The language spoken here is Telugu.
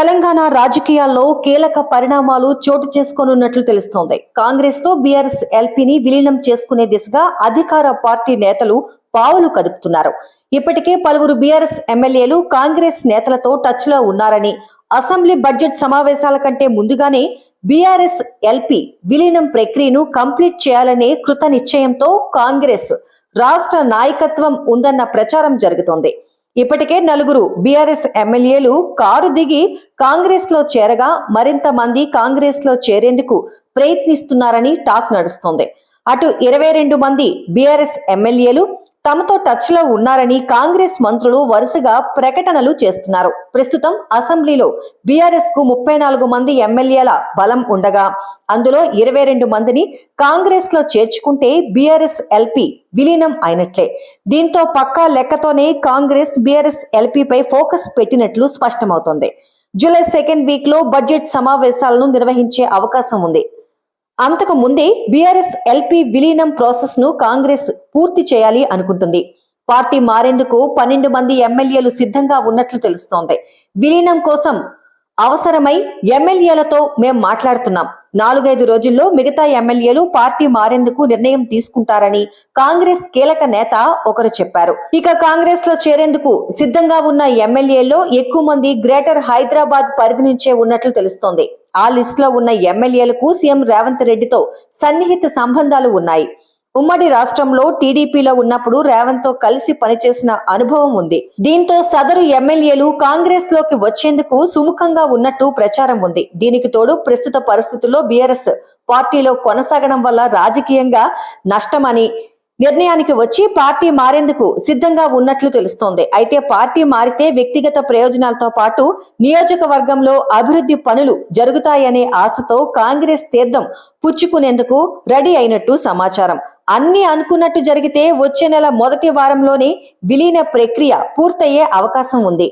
తెలంగాణ రాజకీయాల్లో కీలక పరిణామాలు చోటు చేసుకోనున్నట్లు తెలుస్తోంది. కాంగ్రెస్లో బీఆర్ఎస్ ఎల్పీని విలీనం చేసుకునే దిశగా అధికార పార్టీ నేతలు పావులు కదుపుతున్నారు. ఇప్పటికే పలువురు బీఆర్ఎస్ ఎమ్మెల్యేలు కాంగ్రెస్ నేతలతో టచ్లో ఉన్నారని అసెంబ్లీ బడ్జెట్ సమావేశాల కంటే ముందుగానే బీఆర్ఎస్ ఎల్పీ విలీనం ప్రక్రియను కంప్లీట్ చేయాలనే కృత నిశ్చయంతో కాంగ్రెస్ రాష్ట్ర నాయకత్వం ఉందన్న ప్రచారం జరుగుతోంది. ఇప్పటికే నలుగురు బీఆర్ఎస్ ఎమ్మెల్యేలు కారు దిగి కాంగ్రెస్లో చేరగా మరింత మంది కాంగ్రెస్లో చేరేందుకు ప్రయత్నిస్తున్నారని టాక్ నడుస్తోంది. అటు ఇరవై రెండు మంది బీఆర్ఎస్ ఎమ్మెల్యేలు తమతో టచ్లో ఉన్నారని కాంగ్రెస్ మంత్రులు వరుసగా ప్రకటనలు చేస్తున్నారు. ప్రస్తుతం అసెంబ్లీలో బీఆర్ఎస్కు ముప్పై నాలుగు మంది ఎమ్మెల్యేల బలం ఉండగా అందులో ఇరవై రెండు మందిని కాంగ్రెస్లో చేర్చుకుంటే బీఆర్ఎస్ ఎల్పీ విలీనం అయినట్లే. దీంతో పక్కా లెక్కతోనే కాంగ్రెస్ బీఆర్ఎస్ ఎల్పీపై ఫోకస్ పెట్టినట్లు స్పష్టమవుతోంది. జూలై సెకండ్ వీక్లో బడ్జెట్ సమావేశాలను నిర్వహించే అవకాశం ఉంది. అంతకు ముందే బీఆర్ఎస్ ఎల్పీ విలీనం ప్రాసెస్ను కాంగ్రెస్ పూర్తి చేయాలి అనుకుంటుంది. పార్టీ మారేందుకు పన్నెండు మంది ఎమ్మెల్యేలు సిద్ధంగా ఉన్నట్లు తెలుస్తోంది. విలీనం కోసం అవసరమై ఎమ్మెల్యేలతో మేం మాట్లాడుతున్నాం. నాలుగైదు రోజుల్లో మిగతా ఎమ్మెల్యేలు పార్టీ మారేందుకు నిర్ణయం తీసుకుంటారని కాంగ్రెస్ కీలక నేత ఒకరు చెప్పారు. ఇక కాంగ్రెస్లో చేరేందుకు సిద్ధంగా ఉన్న ఎమ్మెల్యేల్లో ఎక్కువ మంది గ్రేటర్ హైదరాబాద్ పరిధి నుంచే ఉన్నట్లు తెలుస్తోంది. ఆ లిస్ట్లో ఉన్న ఎమ్మెల్యేలకు సీఎం రేవంత్ రెడ్డితో సన్నిహిత సంబంధాలు ఉన్నాయి. ఉమ్మడి రాష్ట్రంలో టీడీపీలో ఉన్నప్పుడు రేవంత్తో కలిసి పనిచేసిన అనుభవం ఉంది. దీంతో సదరు ఎమ్మెల్యేలు కాంగ్రెస్లోకి వచ్చేందుకు సుముఖంగా ఉన్నట్టు ప్రచారం ఉంది. దీనికి తోడు ప్రస్తుత పరిస్థితుల్లో బీఆర్ఎస్ పార్టీలో కొనసాగడం వల్ల రాజకీయంగా నష్టమని నిర్ణయానికి వచ్చి పార్టీ మారేందుకు సిద్ధంగా ఉన్నట్లు తెలుస్తోంది. అయితే పార్టీ మారితే వ్యక్తిగత ప్రయోజనాలతో పాటు నియోజకవర్గంలో అభివృద్ధి పనులు జరుగుతాయనే ఆశతో కాంగ్రెస్ తీర్థం పుచ్చుకునేందుకు రెడీ అయినట్టు సమాచారం. అన్ని అనుకున్నట్టు జరిగితే వచ్చే నెల మొదటి వారంలోనే విలీన ప్రక్రియ పూర్తయ్యే అవకాశం ఉంది.